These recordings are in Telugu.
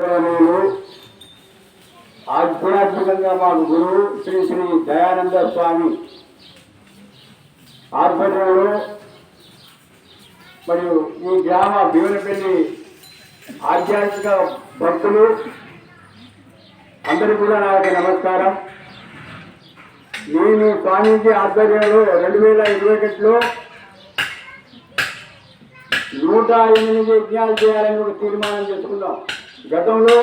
నేను ఆధ్యాత్మికంగా మాకు గురువు శ్రీ శ్రీ దయానంద స్వామి ఆధ్వర్యంలో మరియు ఈ గ్రామ భీమనపల్లి ఆధ్యాత్మిక భక్తులు అందరూ కూడా నా యొక్క నమస్కారం. నేను స్వామీజీ ఆధ్వర్యంలో రెండు వేల ఇరవై ఒకటిలో నూట ఎనిమిది యజ్ఞాలు చేయాలని ఒక తీర్మానం చేసుకున్నాం. గతంలో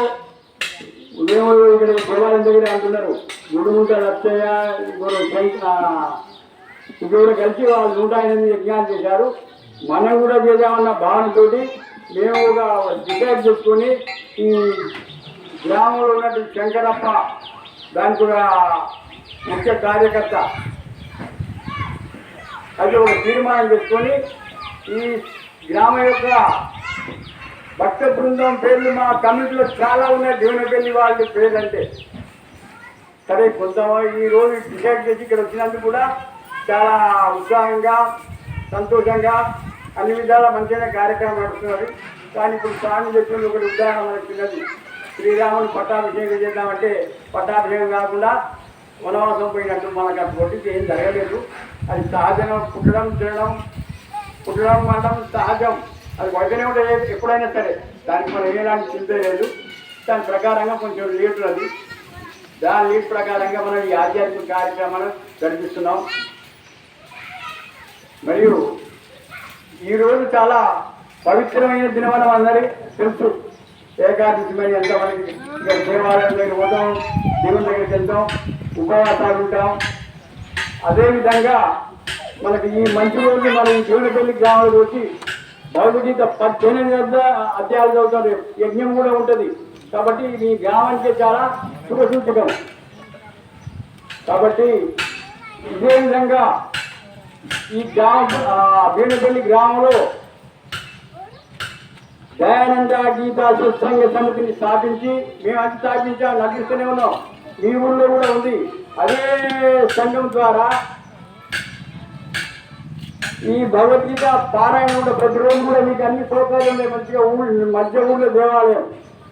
ఉదయం ఇక్కడ దేవాలయం దగ్గర అంటున్నారు గుడి లచ్చయ్య ఇంకొక ఇప్పుడు కలిసి వాళ్ళు నూట ఎనిమిది యజ్ఞాలు చేశారు. మనం కూడా చేద్దామన్న భావనతో మేము ఒక డిసైడ్ చేసుకొని ఈ గ్రామంలో ఉన్నటువంటి శంకరప్ప దానికి ఒక ముఖ్య కార్యకర్త అది ఒక తీర్మానం చేసుకొని ఈ గ్రామం యొక్క భక్త బృందం పేర్లు మా కమిటీలో చాలా ఉన్నాయి. దేవునపల్లి వాళ్ళ పేర్లు అంటే సరే కొంత ఈ రోజు డిసైడ్ చేసి ఇక్కడ వచ్చినందుకు కూడా చాలా ఉత్సాహంగా సంతోషంగా అన్ని విధాల మంచిగా కార్యక్రమం నడుస్తున్నది. కానీ ఇప్పుడు స్వామి చెప్పిన ఒకటి ఉదాహరణ మనకి చిన్నది శ్రీరాముని పట్టాభిషేకం చేద్దామంటే పట్టాభిషేకం కాకుండా వనవాసం పోయినట్టు మనకు అటువంటి ఏం జరగలేదు. అది సహజం పుట్టడం తినడం పుట్టడం మనం సహజం. అది వద్దనే ఉంటుంది ఎప్పుడైనా సరే. దానికి మనం ఎలాంటి చింత లేదు. దాని ప్రకారంగా కొంచెం లీటర్ అది దాని లీడ్ ప్రకారంగా మనం ఈ ఆధ్యాత్మిక కార్యక్రమాలు జరిపిస్తున్నాం. మరియు ఈరోజు చాలా పవిత్రమైన దినమనం అందరి తెలుసు. ఏకాదశి మరి ఎంత మనకి ఇక్కడ దేవాలయం దగ్గర పోతాం దేవుని దగ్గరికి వెళ్తాం ఉపవాసాలు ఉంటాం. అదేవిధంగా మనకి ఈ మంచి రోజు మనం ఈ దేవునిపల్లి గ్రామాలకు వచ్చి భగవద్గీత పద్దెనిమిది వద్ద అధ్యాయాలు చదువుతారు. యజ్ఞం కూడా ఉంటుంది. కాబట్టి మీ గ్రామానికి చాలా శుభసూచకం. కాబట్టి ఇదే విధంగా ఈ గ్రామ వేణుపల్లి గ్రామంలో దయానంద గీతా సత్సంగ సమితిని స్థాపించి మేము అది స్థాపించా నటిస్తూనే ఉన్నాం. మీ ఊళ్ళో కూడా ఉంది. అదే సంఘం ద్వారా ఈ భగవద్గీత పారాయణ కూడా ప్రతిరోజు కూడా మీకు అన్ని సౌకర్యాలు ఉన్నాయి. మంచిగా ఊళ్ళు మధ్య ఊళ్ళో దేవాలయం.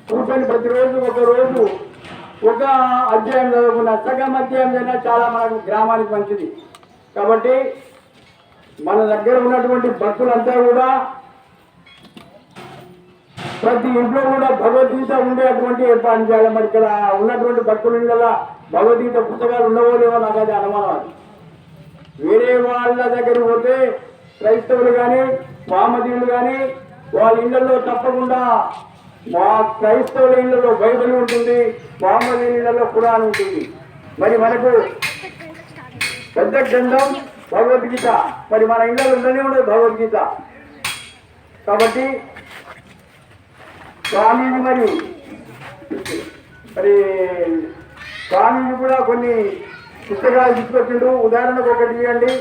కూర్చొని ప్రతిరోజు ఒక రోజు ఒక అధ్యాయం చదువుకున్న సగం అధ్యాయం అయినా చాలా మనకు గ్రామానికి మంచిది. కాబట్టి మన దగ్గర ఉన్నటువంటి భక్తులంతా కూడా ప్రతి ఇంట్లో కూడా భగవద్గీత ఉండేటువంటి ఏర్పాటు చేయాలి. మరి ఇక్కడ ఉన్నటువంటి భక్తుల భగవద్గీత పుస్తకాలు ఉండవో లేవో నాకు అది అనుమానం అది. వేరే వాళ్ళ దగ్గర పోతే క్రైస్తవులు కానీ వామదీయులు కానీ వాళ్ళ ఇళ్ళలో తప్పకుండా మా క్రైస్తవుల ఇళ్ళలో బైబిల్ ఉంటుంది వామదీయుల ఇళ్ళలో ఖురాన్ ఉంటుంది. మరి మనకు పెద్ద గ్రంథం భగవద్గీత. మరి మన ఇళ్ళలో ఉండనే ఉండదు భగవద్గీత. కాబట్టి స్వామీజీ మరి మరి స్వామీజీ కూడా కొన్ని పుస్తకాలు తీసుకొచ్చిండు. ఉదాహరణకు ఒకటి ఇవ్వండి.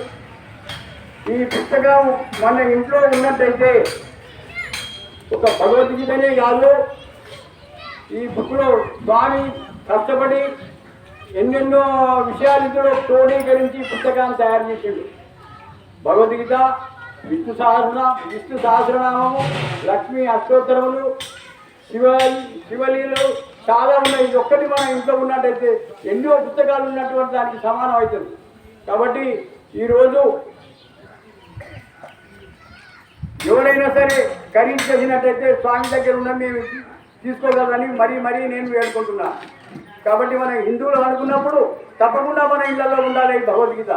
ఈ పుస్తకం మన ఇంట్లో ఉన్నట్టయితే ఒక భగవద్గీతనే కాదు. ఈ బుక్లో స్వామి కష్టపడి ఎన్నెన్నో విషయాలు ఇందులో క్రోడీకరించి పుస్తకాన్ని తయారు చేసిండు. భగవద్గీత విష్ణు సహస్ర విష్ణు సహస్రనామము లక్ష్మీ అష్టోత్తరములు శివ శివలీలు చాలా ఉన్నాయి. ఇది ఒక్కటి మన ఇంట్లో ఉన్నట్టయితే ఎన్నో పుస్తకాలు ఉన్నటువంటి దానికి సమానం అవుతుంది. కాబట్టి ఈరోజు ఎవరైనా సరే ఖరీదు చేసినట్టయితే స్వామి దగ్గర ఉన్న మేము తీసుకోగలరని మరీ మరీ నేను వేడుకుంటున్నా. కాబట్టి మన హిందువులు అనుకున్నప్పుడు తప్పకుండా మన ఇళ్ళలో ఉండాలి ఈ భగవద్గీత.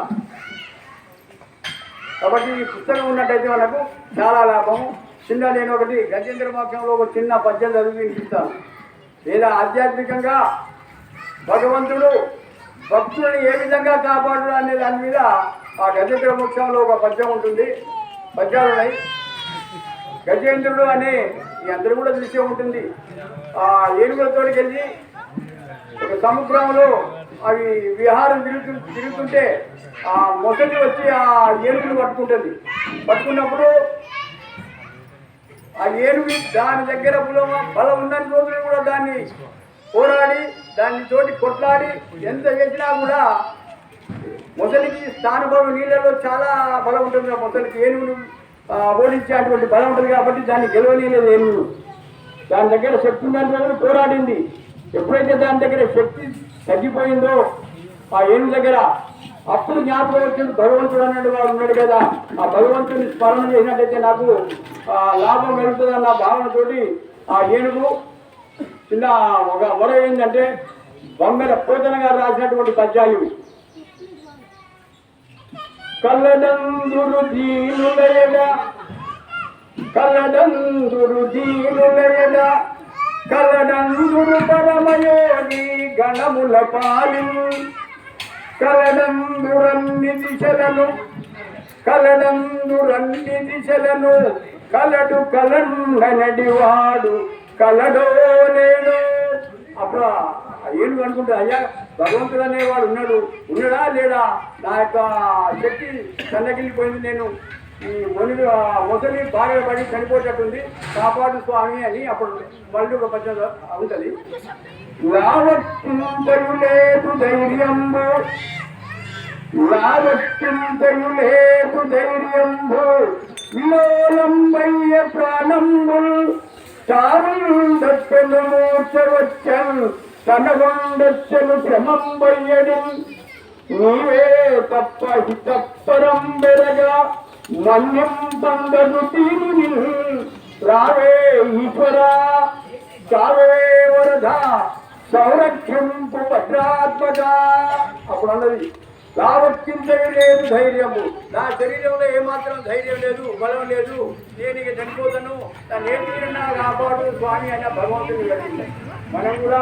కాబట్టి ఈ పుస్తకం ఉన్నట్టయితే మనకు చాలా లాభము. చిన్న నేను ఒకటి గజేంద్ర మోక్షంలో ఒక చిన్న పద్యం చదివి వినిపిస్తాను లేదా ఆధ్యాత్మికంగా భగవంతుడు భక్తుల్ని ఏ విధంగా కాపాడు అనే దాని మీద ఆ గజేంద్ర మోక్షంలో ఒక పద్యం ఉంటుంది. పద్యాలు ఉన్నాయి. గజేంద్రుడు అనే మీ అందరూ కూడా తెలిసే ఉంటుంది. ఆ ఏనుగులతోటికి వెళ్ళి ఒక సముద్రంలో అవి విహారం తిరుగుతు తిరుగుతుంటే ఆ మొసటి వచ్చి ఆ ఏనుగులు పట్టుకుంటుంది. పట్టుకున్నప్పుడు ఆ ఏనుగు దాని దగ్గర బలం బలం ఉన్నన్ని రోజులు కూడా దాన్ని పోరాడి దాన్ని తోటి కొట్లాడి ఎంత చేసినా కూడా మొసలికి స్థానభావం నీళ్ళలో చాలా బలం ఉంటుంది. ఆ మొసలికి ఏనుగును ఆ, ఓడించేటువంటి బలం ఉంటుంది కాబట్టి దాన్ని గెలవలేదు ఏనుగు. దాని దగ్గర శక్తి ఉందని రోజులు పోరాడింది. ఎప్పుడైతే దాని దగ్గర శక్తి తగ్గిపోయిందో ఆ ఏనుగు దగ్గర అప్పుడు జ్ఞాపకం వచ్చింది భగవంతుడు అనేది వాడు ఉన్నాడు కదా ఆ భగవంతుని స్మరణ చేసినట్టయితే నాకు ఆ, లాభం కలుగుతుందన్న భావనతోటి ఆ ఏనుగు చిన్న ఒక మొర ఏంటంటే బొమ్మల పోతన గారు రాసినటువంటి పద్యాలు ఇవి. కల్లడందురు దీనులయడ కల్లడందురు దీనులయడ కల్లడందురు పరమయోగి గణముల పాలి కలడందురన్ని దిశలను కలడందురన్ని దిశలను కలడు కలండనడివాడు కలడో లేడు అప్పుడు ఆ అనుకుంటే అయ్యా భగవంతుడు అనేవాడు ఉన్నాడు. ఉన్నాడా లేడా? నా యొక్క శక్తి సన్నగిల్లిపోయింది నేను. ఈ ముని ముసలి బాగా పడి చనిపోయేటట్టుంది. కాపాడు స్వామి అని అప్పుడు మళ్ళీ ఒక పద్యం ఉంటుంది లావత్తుంపరు లేదు ధైర్యంబు. లావత్తుంపరు లేదు ధైర్యంబు. విలోలంబయ్య ప్రాణంబుల్ చారుండొచ్చను మూర్చవచ్చను తనగుండొచ్చను భ్రమంబయ్యడి నీవే తప్ప హితప్పరం బెరగా మన్యం పంగదు తీరుని రావే ఈశ్వరా చావే వరద సంరక్షింపు భద్రాత్మక అప్పుడు అన్నది లావచ్చింతవి ధైర్యము. నా శరీరంలో ఏమాత్రం ధైర్యం లేదు బలం లేదు. నేను ఇక చనిపోతాను. నా నేర్చుకున్న కాపాడు స్వామి అన్న భగవంతుని మనం కూడా